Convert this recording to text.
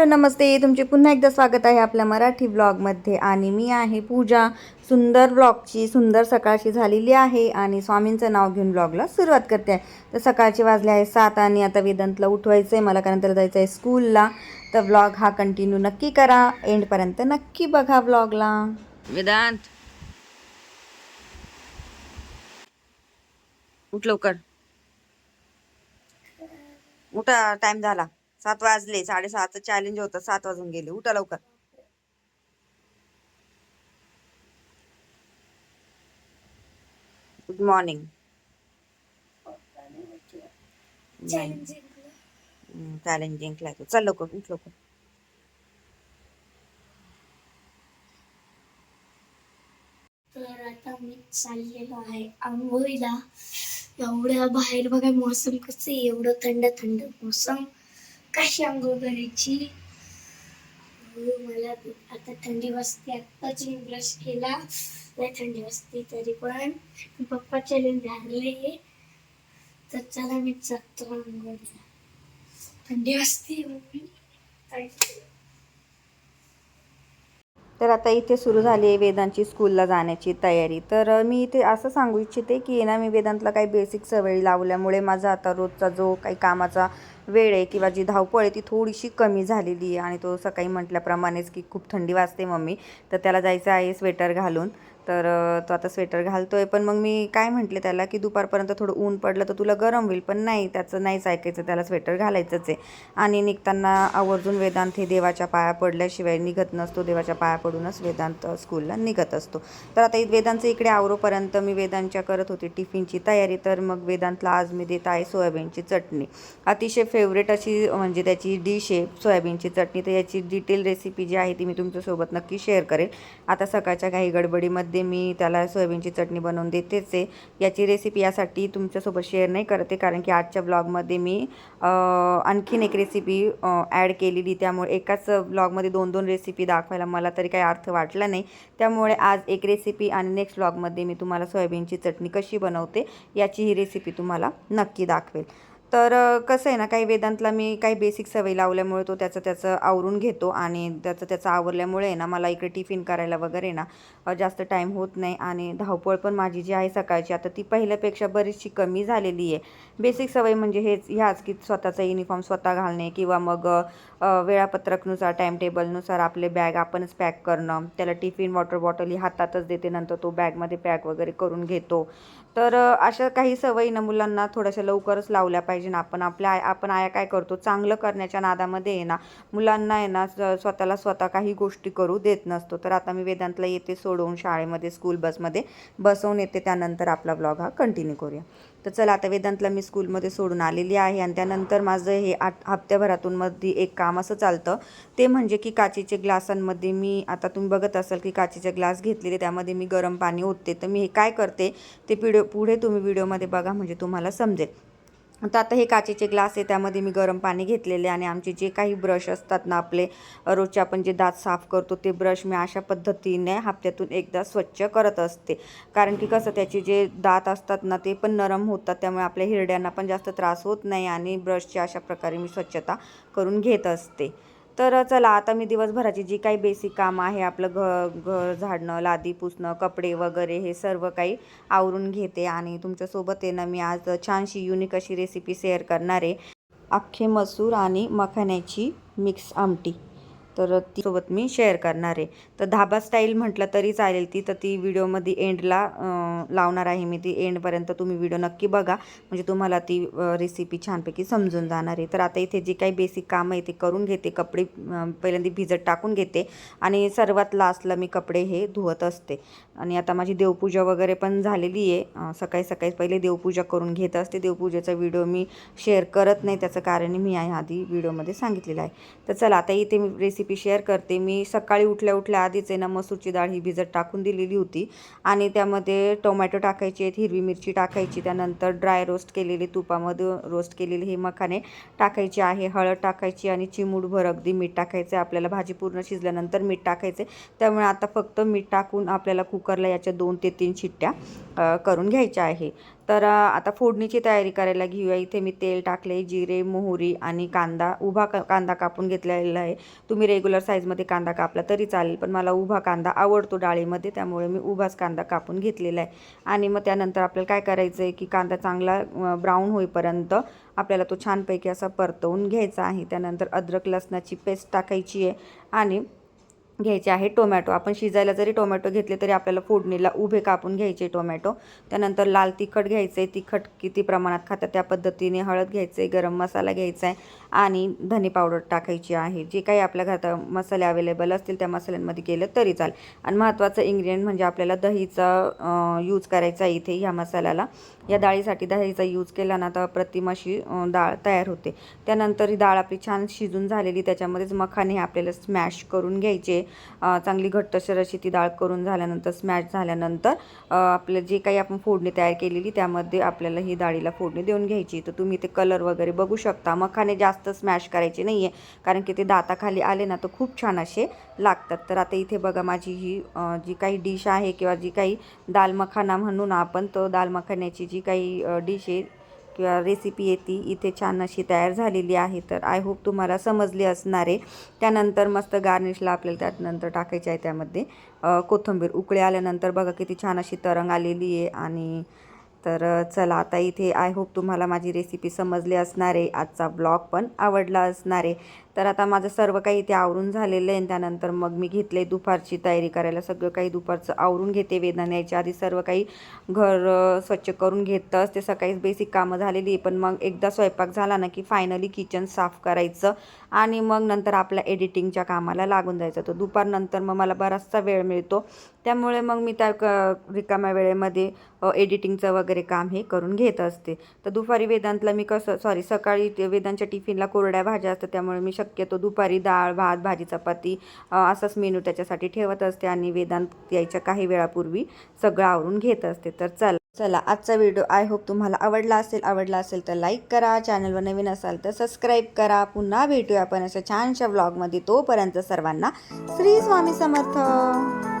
Hello नमस्ते. तुमचे पुन्हा एकदा स्वागत आहे आपल्या मराठी ब्लॉगमध्ये आणि मी आहे पूजा. सुंदर ब्लॉगची सुंदर सकाळची झालेली आहे आणि स्वामींचं नाव घेऊन ब्लॉगला सुरुवात करते. आहे तर सकाळचे वाजले आहे सात आणि आता वेदांतला उठवायचं आहे मला कारण त्याला जायचं आहे स्कूलला तर ब्लॉग हा कंटिन्यू नक्की करा. एंडपर्यंत नक्की बघा ब्लॉगला वेदांत. उठ लवकर. उठा टाईम झाला. सात वाजले साडेसहाचं चॅलेंज होतं सात वाजून गेले. उठा लवकर. गुड मॉर्निंग चॅलेंज जिंकलाय तो. चल लवकर उठ लवकर. तर आता मी चाललेलो आहे आंघोळीला. एवढ्या बाहेर बघा मोसम कसं एवढं थंड थंड मोसम. कशी आंघोळ करायची मला आता थंडी वाजते आत्ताच मी ब्रश केला. नाही थंडी वाजते तरी पण. पप्पा चॅलेंज झाले तर चला मी जातो आंघोळीला थंडी वाजते मम्मी. थँक्यू तर आता इथे सुरू झाली आहे वेदांची स्कूलला जाण्याची तयारी. तर मी इथे असं सांगू इच्छिते की ना मी वेदांतला काही बेसिक सवयी लावल्यामुळे माझा आता रोजचा जो काही कामाचा वेळ आहे किंवा जी धावपळ आहे ती थोडीशी कमी झालेली आहे. आणि तो सकाळी म्हटल्याप्रमाणेच की खूप थंडी वाजते मम्मी तर त्याला जायचं आहे स्वेटर घालून. तर तो आता स्वेटर घालतो आहे पण मग मी काय म्हटले त्याला की दुपारपर्यंत थोडं ऊन पडलं तर तुला गरम होईल. पण नाही त्याचं नाहीच ऐकायचं. त्याला स्वेटर घालायचंच आहे. आणि निघताना आवर्जून वेदांत हे देवाच्या पाया पडल्याशिवाय निघत नसतो. देवाच्या पाया पडूनच वेदांत स्कूलला निघत असतो. तर आता इ- वेदांचं इकडे आवरोपर्यंत मी वेदांच्या करत होते टिफिनची तयारी. तर मग वेदांतला आज मी देत आहे सोयाबीनची चटणी. अतिशय फेवरेट अशी म्हणजे त्याची डिश आहे सोयाबीनची चटणी. तर याची डिटेल रेसिपी जी आहे ती मी तुमच्यासोबत नक्की शेअर करेल. आता सकाळच्या काही गडबडीमध्ये मी त्याला सोयाबीनची चटणी बनवून देतेच आहे. याची रेसिपी यासाठी तुमच्यासोबत शेअर नाही करते कारण की आजच्या ब्लॉगमध्ये मी आणखीन एक रेसिपी ॲड केलेली. त्यामुळे एकाच ब्लॉगमध्ये दोन दोन रेसिपी दाखवायला मला तरी काही अर्थ वाटला नाही. त्यामुळे आज एक रेसिपी आणि नेक्स्ट ब्लॉगमध्ये मी तुम्हाला सोयाबीनची चटणी कशी बनवते याची ही रेसिपी तुम्हाला नक्की दाखवेल. तर कसं आहे ना काही वेदांतला मी काही बेसिक सवयी लावल्यामुळे तो त्याचं त्याचं आवरून घेतो आणि त्याचं त्याचं आवरल्यामुळे आहे ना मला इकडे टिफिन करायला वगैरे ना जास्त टाईम होत नाही आणि धावपळ पण माझी जी आहे सकाळची आता ती पहिल्यापेक्षा बरीचशी कमी झालेली आहे. बेसिक सवय म्हणजे हेच ह्याच की स्वतःचा युनिफॉर्म स्वतः घालणे किंवा मग वेळापत्रकनुसार टाईम टेबलनुसार आपले बॅग आपणच पॅक करणं त्याला टिफिन वॉटर बॉटल ही हातातच देते नंतर तो बॅगमध्ये पॅक वगैरे करून घेतो. तर अशा काही सवयी ना मुलांना थोड्याशा लवकरच लावल्या पाहिजे. ना. आपण आपल्या आय आपण आया काय करतो? चांगलं करण्याच्या नादामध्ये आहे ना. मुलांना आहे ना स्वतःला स्वतः काही गोष्टी करू देत नसतो. तर आता मी वेदांतला येते सोडवून शाळेमध्ये स्कूल बसमध्ये बसवून येते त्यानंतर आपला ब्लॉग हा कंटिन्यू करूया. तर चला आता वेदांतला मी स्कूलमध्ये सोडून आलेली आहे आणि त्यानंतर माझं हे आठ हप्त्याभरातून मध्ये एक काम असं चालतं. ते म्हणजे की काचेचे ग्लासांमध्ये मी आता तुम्ही बघत असाल की काचेचे ग्लास घेतलेले त्यामध्ये मी गरम पाणी ओतते. तर मी हे काय करते? ते पिढ पुढे तुम्ही व्हिडिओमध्ये बघा म्हणजे तुम्हाला समजेल. तर आता हे काचेचे ग्लास आहे त्यामध्ये मी गरम पाणी घेतलेले आणि आमचे जे काही ब्रश असतात ना आपले रोजचे आपण जे दात साफ करतो ते ब्रश मी अशा पद्धतीने हप्त्यातून एकदा स्वच्छ करत असते. कारण की कसं त्याचे जे दात असतात ना ते पण नरम होतात त्यामुळे आपल्या हिरड्यांना पण जास्त त्रास होत नाही आणि ब्रशची अशा प्रकारे मी स्वच्छता करून घेत असते. तर चला आता मी दिवसभराची जी काही बेसिक कामं आहे आपलं घ घर झाडणं लादी पुसणं कपडे वगैरे हे सर्व काही आवरून घेते आणि तुमच्यासोबत आहे ना मी आज छानशी युनिक अशी रेसिपी शेअर करणार आहे. अख्खे मसूर आणि मखाण्याची मिक्स आमटी. तर ती सोबत मी शेअर करणार आहे. तर धाबा स्टाईल म्हटलं तरी चालेल ती. तर ती व्हिडिओमध्ये एंडला लावणार आहे मी. ती एंडपर्यंत तुम्ही व्हिडिओ नक्की बघा. म्हणजे तुम्हाला ती रेसिपी छानपैकी समजून जाणार आहे. तर आता इथे जे काही बेसिक कामं आहे ते करून घेते. कपडे पहिल्यांदा भिजत टाकून घेते. आणि सर्वात लास्टला मी कपडे हे धुवत असते. आणि आता माझी देवपूजा वगैरे पण झालेली आहे. सकाळी सकाळी पहिले देवपूजा करून घेत असते. देवपूजेचा व्हिडिओ मी शेअर करत नाही. त्याचं कारण मी आहे आधी व्हिडिओमध्ये सांगितलेलं आहे. तर चला आता इथे मी रेसिपी शेअर करते. मी सकाळी उठल्या उठल्या आधीच आहे ना मसूरची डाळ ही भिजत टाकून दिलेली होती. आणि त्यामध्ये टोमॅटो टाकायचे आहेत हिरवी मिरची टाकायची त्यानंतर ड्राय रोस्ट केलेले तुपामध्ये रोस्ट केलेले हे मखाने टाकायचे आहे. हळद टाकायची आणि चिमूटभर अगदी मीठ टाकायचं आहे. आपल्याला भाजी पूर्ण शिजल्यानंतर मीठ टाकायचे त्यामुळे आता फक्त मीठ टाकून आपल्याला कुकरला याच्या दोन ते तीन शिट्ट्या करून घ्यायच्या आहे. तर आता फोडणीची तयारी करायला घेऊया. इथे मी तेल टाकले जिरे मोहरी आणि कांदा उभा का कांदा कापून घेतलेला आहे. तुम्ही रेग्युलर साईजमध्ये कांदा कापला तरी चालेल पण मला उभा कांदा आवडतो डाळीमध्ये त्यामुळे मी उभाच कांदा कापून घेतलेला आहे. आणि मग त्यानंतर आपल्याला काय करायचं आहे की कांदा चांगला ब्राऊन होईपर्यंत आपल्याला तो छानपैकी असा परतवून घ्यायचा आहे. त्यानंतर अद्रक लसणाची पेस्ट टाकायची आहे. आणि घ्यायचे आहे टोमॅटो. आपण शिजायला जरी टोमॅटो घेतले तरी आपल्याला फोडणीला उभे कापून घ्यायचे टोमॅटो. त्यानंतर लाल तिखट घ्यायचं आहे तिखट किती प्रमाणात खातात त्या पद्धतीने. हळद घ्यायचं आहे गरम मसाला घ्यायचा आहे आणि धने पावडर टाकायची आहे. जे काही आपल्या घरात मसाले अवेलेबल असतील त्या मसाल्यांमध्ये केलं तरी चालेल. आणि महत्त्वाचं इन्ग्रेडियंट म्हणजे आपल्याला दहीचा यूज करायचा आहे इथे ह्या मसाल्याला. या डाळीसाठी दहीचा यूज केला ना तर प्रतिमाशी डाळ तयार होते. त्यानंतर ही डाळ आपली छान शिजून झालेली त्याच्यामध्येच मखाने आपल्याला स्मॅश करून घ्यायचे. चांगली घट्टसर अशी ती डाळ करून झाल्यानंतर स्मॅश झाल्यानंतर आपलं जे काही आपण फोडणी तयार केलेली त्यामध्ये आपल्याला ही डाळीला फोडणी देऊन घ्यायची. तर तुम्ही ते कलर वगैरे बघू शकता. मखाने जास्त स्मॅश करायचे नाही आहे कारण की ते दाताखाली आले ना तर खूप छान असे लागतात. तर आता इथे बघा माझी ही जी काही डिश आहे किंवा जी काही दाल मखाना म्हणून आपण तो दाल मखान्याची जी काही डिश आहे किंवा रेसिपी येते ती इथे छान अशी तयार झालेली आहे तर आय होप तुम्हाला समजली असणार आहे. त्यानंतर मस्त गार्निशला आपल्याला त्यात नंतर आहे त्यामध्ये. कोथिंबीर उकळी आल्यानंतर बघा किती छान अशी तरंग आलेली आहे आणि तर चला आता इथे आय होप तुम्हाला माझी रेसिपी समजली असणार आहे. आजचा ब्लॉग पण आवडला असणार आहे. तर आता माझं सर्व काही इथे आवरून झालेलं आहे आणि त्यानंतर मग मी घेतले दुपारची तयारी करायला. सगळं काही दुपारचं आवरून घेते वेदना. यायच्या आधी सर्व काही घर स्वच्छ करून घेतच ते सकाळीच बेसिक कामं झालेली पण मग एकदा स्वयंपाक झाला ना की फायनली किचन साफ करायचं आणि मग नंतर आपल्या एडिटिंगच्या कामाला लागून जायचं. तर दुपारनंतर मग मला बराचसा वेळ मिळतो. त्यामुळे मग मी त्या क रिकाम्या वेळेमध्ये एडिटिंगचं वगैरे काम हे करून घेत असते. तर दुपारी वेदांतला मी कसं सॉरी सकाळी वेदांच्या टिफिनला कोरड्या भाज्या असतात त्यामुळे मी शक्यतो दुपारी डाळ भात भाजी चपाती असंच असाच मेनू त्याच्यासाठी ठेवत असते आणि वेदांत यायच्या काही वेळापूर्वी सगळं आवरून घेत असते. तर चला चला आजचा व्हिडिओ आय होप तुम्हाला आवडला असेल आवडला असेल तर लाईक करा. चॅनलवर नवीन असाल तर सबस्क्राईब करा. पुन्हा भेटूया आपण अशा छानशा व्लॉगमध्ये तोपर्यंत सर्वांना श्री स्वामी समर्थ.